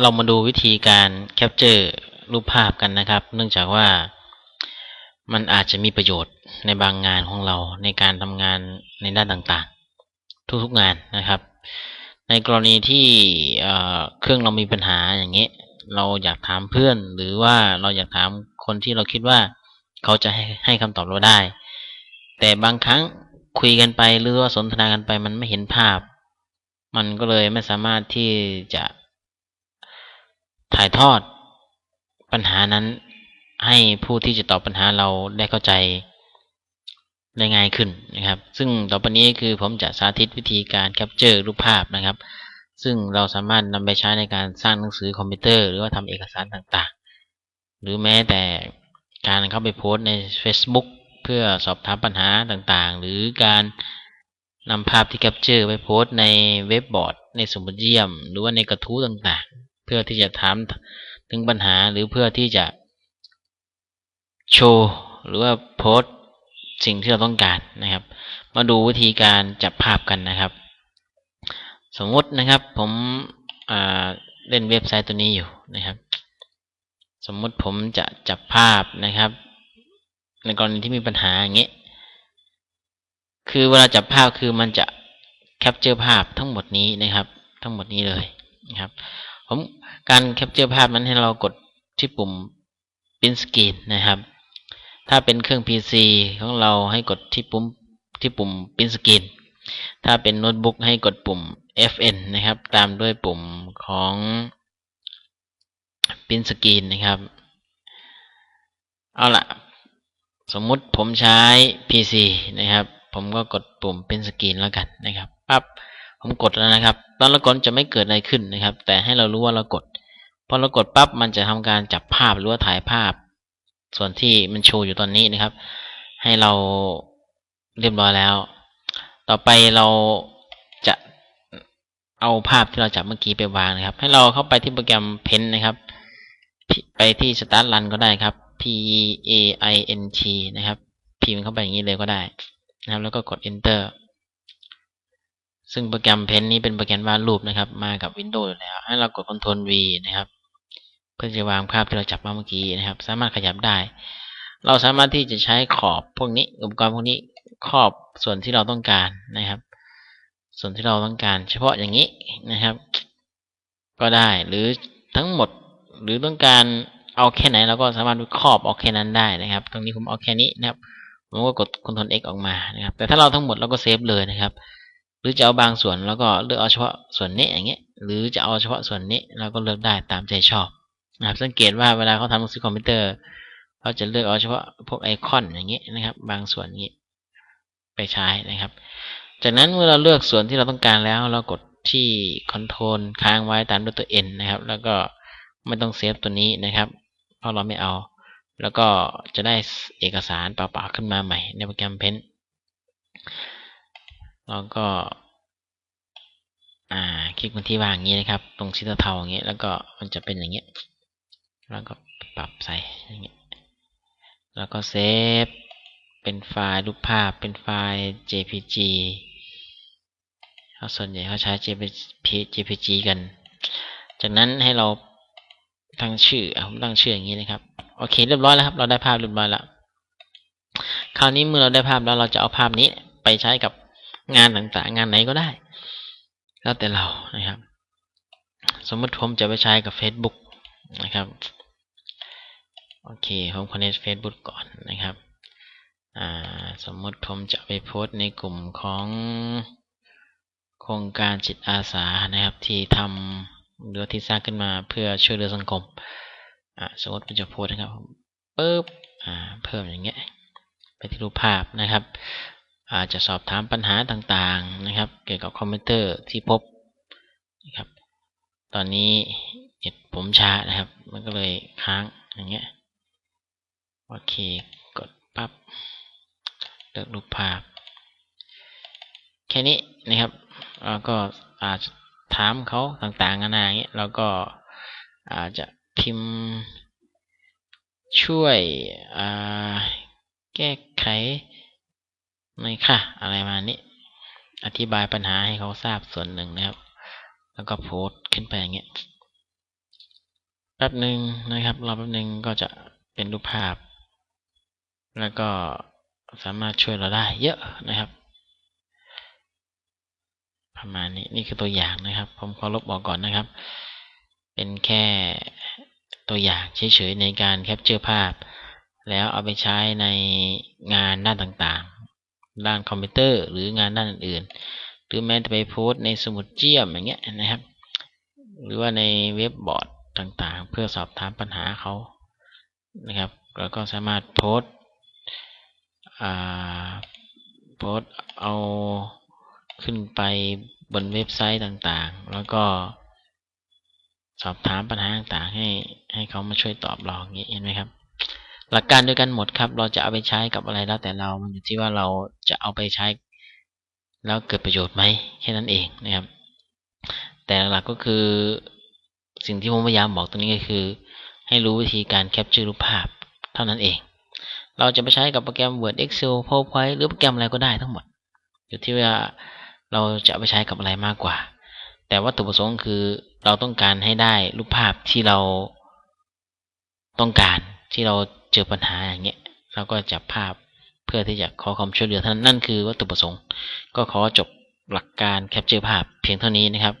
เรามาดูวิธีการแคปเจอร์รูปภาพกันนะครับ เนื่องจากว่ามันอาจจะมีประโยชน์ในบางงานของเราในการทำงานในด้านต่างๆ ทุกๆงานนะครับ ในกรณีที่เครื่องเรามีปัญหาอย่างนี้เราอยากถามเพื่อน หรือว่าเราอยากถามคนที่เราคิดว่าเขาจะให้ให้คำตอบเราได้ แต่บางครั้งคุยกันไปหรือว่าสนทนากันไปมันไม่เห็นภาพ มันก็เลยไม่สามารถที่จะ ถ่ายทอดปัญหานั้นให้ผู้ที่จะตอบปัญหาเราได้เข้าใจได้ง่ายขึ้นนะครับ ซึ่งต่อไปนี้คือผมจะสาธิตวิธีการแคปเจอร์รูปภาพนะครับ ซึ่งเราสามารถนำไปใช้ในการสร้างหนังสือคอมพิวเตอร์ หรือว่าทำเอกสารต่างๆ หรือแม้แต่การเข้าไปโพสใน Facebook เพื่อสอบถามปัญหาต่างๆ หรือการนำภาพที่แคปเจอร์ไปโพสในเว็บบอร์ด ในสมุดเยี่ยม หรือว่าในกระทู้ต่างๆ เพื่อที่จะถามถึงปัญหาหรือเพื่อที่จะโชว์หรือว่าโพสสิ่งที่เราต้องการนะครับ มาดูวิธีการจับภาพกันนะครับ สมมตินะครับผมเล่นเว็บไซต์ตัวนี้อยู่นะครับ สมมติผมจะจับภาพนะครับ ในกรณีที่มีปัญหาอย่างเงี้ยคือเวลาจับภาพคือมันจะแคปเจอร์ภาพทั้งหมดนี้นะครับ ทั้งหมดนี้เลยนะครับ ผมการแคปเจอร์ภาพนั้นให้เรากดที่ปุ่ม print screen นะครับ ถ้าเป็นเครื่อง PC ของเราให้กดที่ปุ่มที่ปุ่ม Print Screen ถ้าเป็นโน้ตบุ๊กให้กดปุ่ม FN นะครับ ตามด้วยปุ่มของ Print Screen นะครับ เอาละสมมุติผมใช้ PC นะครับ ผมก็กดปุ่ม Print Screen แล้วกันนะครับ ปั๊บผมกดแล้วนะครับ ตอนเรากดจะไม่เกิดอะไรขึ้นนะครับ แต่ให้เรารู้ว่าเรากดพอเรากดปั๊บมันจะทำการจับภาพหรือว่าถ่ายภาพ ส่วนที่มันโชว์อยู่ตอนนี้นะครับ ให้เราเรียบร้อยแล้ว ต่อไปเราจะเอาภาพที่เราจับเมื่อกี้ไปวางนะครับ ให้เราเข้าไปที่โปรแกรม Pen นะครับ ไปที่ Start Run ก็ได้ครับ P A I N T นะครับ พิมพ์เข้าไปอย่างนี้เลยก็ได้นะครับ แล้วก็กด Enter ซึ่งโปรแกรม Pen นี้เป็นโปรแกรมวาดรูปนะครับ มากับ Windows อยู่แล้ว ให้เรากด Ctrl V นะครับ เพื่อจะวางภาพที่เราจับมาเมื่อกี้นะครับ สามารถขยับได้ เราสามารถที่จะใช้ขอบพวกนี้อุปกรณ์พวกนี้ครอบส่วนที่เราต้องการนะครับ ส่วนที่เราต้องการ เฉพาะอย่างนี้นะครับ ก็ได้หรือทั้งหมดหรือต้องการเอาแค่ไหนเราก็สามารถครอบออกแค่นั้นได้นะครับ ตรงนี้ผมเอาแค่นี้นะครับผมก็กด Ctrl X ออกมานะครับ แต่ถ้าเราทั้งหมดเราก็เซฟเลยนะครับ หรือจะเอาบางส่วนแล้วก็เลือกเอาเฉพาะส่วนนี้อย่างเงี้ย หรือจะเอาเฉพาะส่วนนี้เราก็เลือกได้ตามใจชอบนะครับ สังเกตว่าเวลาเขาทำหนังสือคอมพิวเตอร์เขาจะเลือกเอาเฉพาะพวกไอคอนอย่างเงี้ยนะครับ บางส่วนนี้ไปใช้นะครับ จากนั้นเมื่อเราเลือกส่วนที่เราต้องการแล้ว เรากดที่คอนโทรลค้างไว้ตามด้วยตัว N นะครับ แล้วก็ไม่ต้องเซฟตัวนี้นะครับ เพราะเราไม่เอา แล้วก็จะได้เอกสารเปล่าๆขึ้นมาใหม่ในโปรแกรมเพน เราก็ อ่า คลิกมาที่วางอย่างนี้นะครับ ตรงสีเทาอย่างเงี้ยแล้วก็มันจะเป็นอย่างเงี้ย แล้วก็ปรับใส่อย่างเงี้ย แล้วก็เซฟ เป็นไฟล์รูปภาพ เป็นไฟล์ JPG เขาส่วนใหญ่เขาใช้ JPG กัน จากนั้นให้เราตั้งชื่อผมตั้งชื่ออย่างนี้นะครับ โอเค เรียบร้อยแล้วครับ เราได้ภาพเรียบร้อยแล้ว คราวนี้เมื่อเราได้ภาพแล้วเราจะเอาภาพนี้ไปใช้กับ งานต่างๆ งานไหนก็ได้ แล้วแต่เรานะครับ สมมติผมจะไปใช้กับ Facebook นะครับโอเคผมคอนเนคเฟซบุ๊กก่อนนะครับสมมติผมจะไปโพสในกลุ่มของโครงการจิตอาสานะครับ ที่ทำหรือที่สร้างขึ้นมาเพื่อช่วยเหลือสังคมสมมติผมจะโพสนะครับปึ๊บเพิ่มอย่างเงี้ยไปที่รูปภาพนะครับ อาจจะสอบถามปัญหาต่างๆนะครับ เกี่ยวกับคอมพิวเตอร์ที่พบนะครับ ตอนนี้เน็ตผมช้านะครับ มันก็เลยค้างอย่างเงี้ยโอเค กดปับ๊บเลือกรูปภาพ แค่นี้นะครับเราก็อาจจะถามเขาต่างๆนานาอย่างเงี้ยเราก็อาจจะพิมพ์ช่วยแก้ไข หน่ค่ะ อะไรมานี้ อธิบายปัญหาให้เขาทราบส่วนหนึ่งนะครับ แล้วก็โพสต์ขึ้นไปอย่างเงี้ยแป๊บหนึ่งนะครับรอแป๊บหนึ่งก็จะเป็นรูปภาพ แล้วก็สามารถช่วยเราได้เยอะนะครับ ประมาณนี้นี่คือตัวอย่างนะครับ ผมขอลบออกก่อนนะครับ เป็นแค่ตัวอย่างเฉยๆในการแคปเจอร์ภาพ แล้วเอาไปใช้ในงานด้านต่างๆ ด้านคอมพิวเตอร์ หรืองานด้านอื่นๆหรือแม้แต่ไปโพสต์ในสมุดเจียมอย่างเงี้ยนะครับ หรือว่าในเว็บบอร์ดต่างๆ เพื่อสอบถามปัญหาเขานะครับแล้วก็สามารถโพสต์โพสต์เอาขึ้นไปบนเว็บไซต์ต่างๆ แล้วก็สอบถามปัญหาต่างๆให้ให้เขามาช่วยตอบเราอย่างนี้เห็นไหมครับ หลักการเดียวกันหมดครับ เราจะเอาไปใช้กับอะไรแล้วแต่เรา มันอยู่ที่ว่าเราจะเอาไปใช้ แล้วเกิดประโยชน์ไหมแค่นั้นเองนะครับ แต่หลักก็คือสิ่งที่ผมพยายามบอกตรงนี้ก็คือ ให้รู้วิธีการแคปเจอร์รูปภาพเท่านั้นเอง เราจะไปใช้กับโปรแกรม Word Excel PowerPoint หรือโปรแกรมอะไรก็ได้ทั้งหมด อยู่ที่ว่าเราจะไปใช้กับอะไรมากกว่า แต่วัตถุประสงค์คือเราต้องการให้ได้รูปภาพที่เราต้องการที่เรา เจอปัญหาอย่างเงี้ยเราก็จับภาพเพื่อที่จะขอความช่วยเหลือท่านนนั่นคือวัตถุประสงค์ ก็ขอจบหลักการแคปเจอร์ภาพเพียงเท่านี้นะครับ